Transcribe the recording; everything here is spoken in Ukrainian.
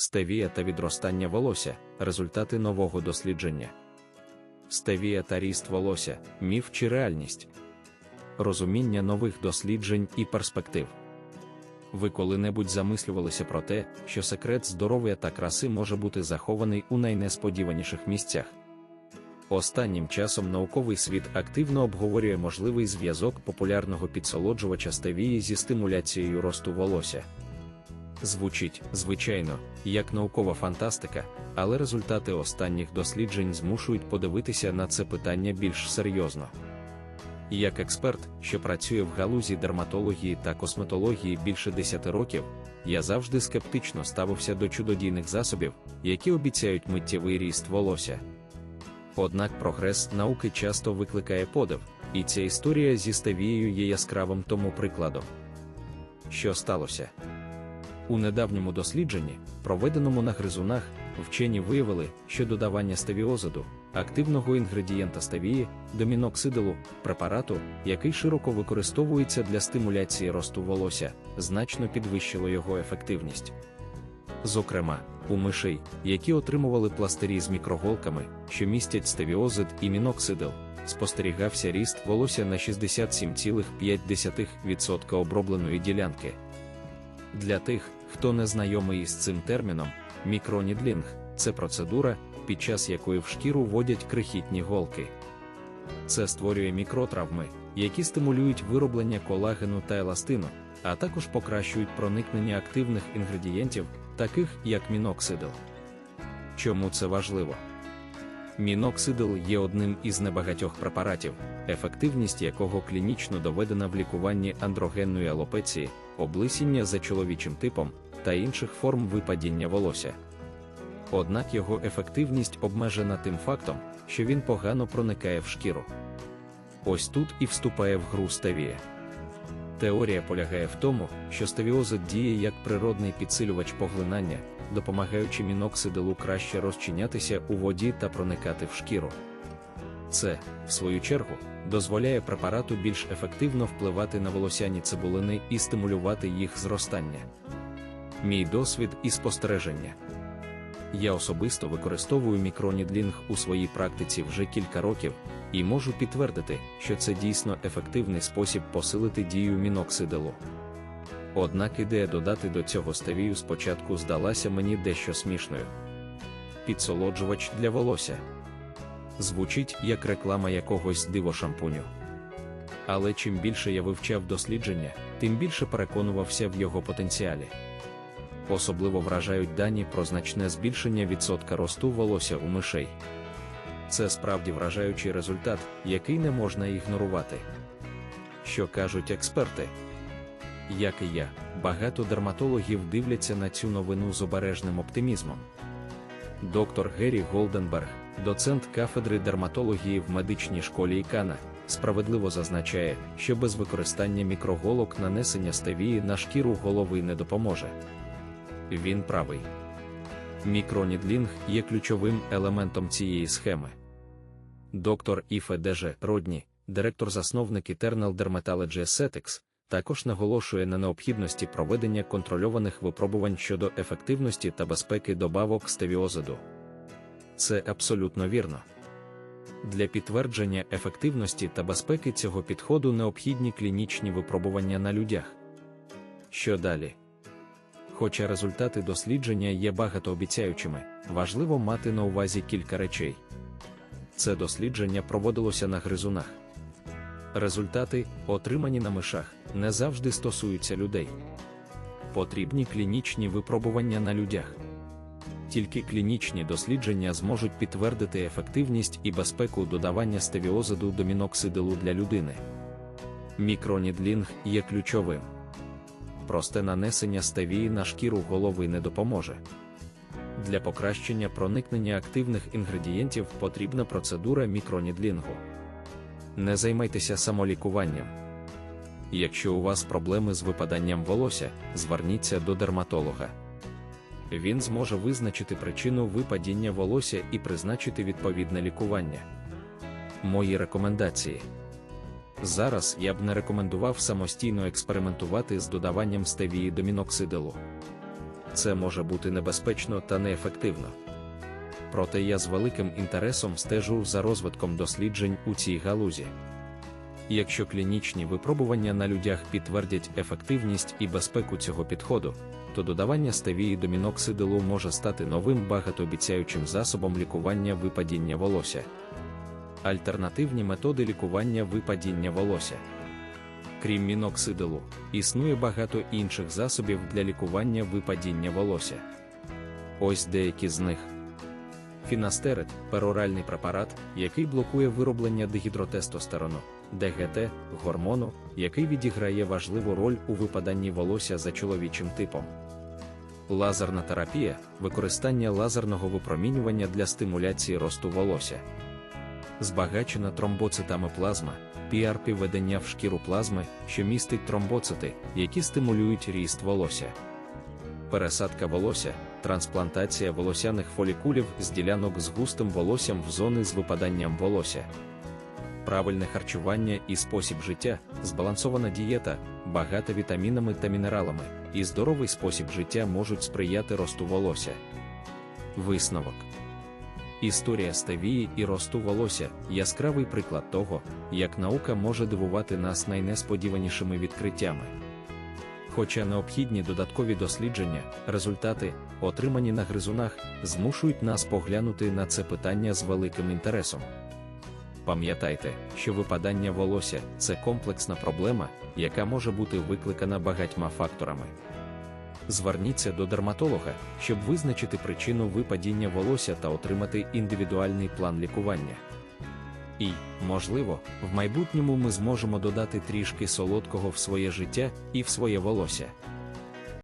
Стевія та відростання волосся результати нового дослідження. Стевія та ріст волосся міф чи реальність. Розуміння нових досліджень і перспектив. Ви коли-небудь замислювалися про те, що секрет здоров'я та краси може бути захований у найнесподіваніших місцях. Останнім часом науковий світ активно обговорює можливий зв'язок популярного підсолоджувача стевії зі стимуляцією росту волосся. Звучить, звичайно, як наукова фантастика, але результати останніх досліджень змушують подивитися на це питання більш серйозно. Як експерт, що працює в галузі дерматології та косметології більше 10 років, я завжди скептично ставився до чудодійних засобів, які обіцяють миттєвий ріст волосся. Однак прогрес науки часто викликає подив, і ця історія зі стевією є яскравим тому прикладом. Що сталося? У недавньому дослідженні, проведеному на гризунах, вчені виявили, що додавання стевіозиду, активного інгредієнта стевії, до міноксидилу, препарату, який широко використовується для стимуляції росту волосся, значно підвищило його ефективність. Зокрема, у мишей, які отримували пластирі з мікроголками, що містять стевіозид і міноксидил, спостерігався ріст волосся на 67,5% обробленої ділянки. Для тих, хто не знайомий із цим терміном, мікронідлінг це процедура, під час якої в шкіру вводять крихітні голки. Це створює мікротравми, які стимулюють вироблення колагену та еластину, а також покращують проникнення активних інгредієнтів, таких як міноксидил. Чому це важливо? Міноксидил є одним із небагатьох препаратів, ефективність якого клінічно доведена в лікуванні андрогенної алопеції, облисіння за чоловічим типом та інших форм випадіння волосся. Однак його ефективність обмежена тим фактом, що він погано проникає в шкіру. Ось тут і вступає в гру стевія. Теорія полягає в тому, що стевіозид діє як природний підсилювач поглинання, допомагаючи міноксидилу краще розчинятися у воді та проникати в шкіру. Це, в свою чергу, дозволяє препарату більш ефективно впливати на волосяні цибулини і стимулювати їх зростання. Мій досвід і спостереження. Я особисто використовую мікронідлінг у своїй практиці вже кілька років і можу підтвердити, що це дійсно ефективний спосіб посилити дію міноксидилу. Однак ідея додати до цього стевію спочатку здалася мені дещо смішною. Підсолоджувач для волосся звучить як реклама якогось дивошампуню. Але чим більше я вивчав дослідження, тим більше переконувався в його потенціалі. Особливо вражають дані про значне збільшення відсотка росту волосся у мишей. Це справді вражаючий результат, який не можна ігнорувати. Що кажуть експерти? Як і я, багато дерматологів дивляться на цю новину з обережним оптимізмом. Доктор Геррі Голденберг, доцент кафедри дерматології в медичній школі Ікана, справедливо зазначає, що без використання мікроголок нанесення стевії на шкіру голови не допоможе. Він правий. Мікронідлінг є ключовим елементом цієї схеми. Доктор Іфе Деже Родні, директор-засновник Eternal Dermatology Aesthetics, також наголошує на необхідності проведення контрольованих випробувань щодо ефективності та безпеки добавок стевіозиду. Це абсолютно вірно. Для підтвердження ефективності та безпеки цього підходу необхідні клінічні випробування на людях. Що далі? Хоча результати дослідження є багатообіцяючими, важливо мати на увазі кілька речей. Це дослідження проводилося на гризунах. Результати, отримані на мишах, не завжди стосуються людей. Потрібні клінічні випробування на людях. Тільки клінічні дослідження зможуть підтвердити ефективність і безпеку додавання стевіозиду до міноксидилу для людини. Мікронідлінг є ключовим. Просте нанесення стевії на шкіру голови не допоможе. Для покращення проникнення активних інгредієнтів потрібна процедура мікронідлінгу. Не займайтеся самолікуванням. Якщо у вас проблеми з випаданням волосся, зверніться до дерматолога. Він зможе визначити причину випадіння волосся і призначити відповідне лікування. Мої рекомендації. Зараз я б не рекомендував самостійно експериментувати з додаванням стевії до міноксидилу. це може бути небезпечно та неефективно. Проте я з великим інтересом стежу за розвитком досліджень у цій галузі. Якщо клінічні випробування на людях підтвердять ефективність і безпеку цього підходу, то додавання стевії до міноксидилу може стати новим багатообіцяючим засобом лікування випадіння волосся. Альтернативні методи лікування випадіння волосся. Крім міноксидилу, існує багато інших засобів для лікування випадіння волосся. Ось деякі з них. Фінастерид пероральний препарат, який блокує вироблення дегідротестостерону, ДГТ, гормону, який відіграє важливу роль у випаданні волосся за чоловічим типом. Лазерна терапія використання лазерного випромінювання для стимуляції росту волосся. Збагачена тромбоцитами плазма, PRP введення в шкіру плазми, що містить тромбоцити, які стимулюють ріст волосся. Пересадка волосся, трансплантація волосяних фолікулів з ділянок з густим волоссям в зони з випаданням волосся. Правильне харчування і спосіб життя, збалансована дієта, багата вітамінами та мінералами, і здоровий спосіб життя можуть сприяти росту волосся. Висновок Історія стевії і росту волосся яскравий приклад того, як наука може дивувати нас найнесподіванішими відкриттями. Хоча необхідні додаткові дослідження, результати, отримані на гризунах, змушують нас поглянути на це питання з великим інтересом. Пам'ятайте, що випадання волосся це комплексна проблема, яка може бути викликана багатьма факторами. Зверніться до дерматолога, щоб визначити причину випадіння волосся та отримати індивідуальний план лікування. І, можливо, в майбутньому ми зможемо додати трішки солодкого в своє життя і в своє волосся.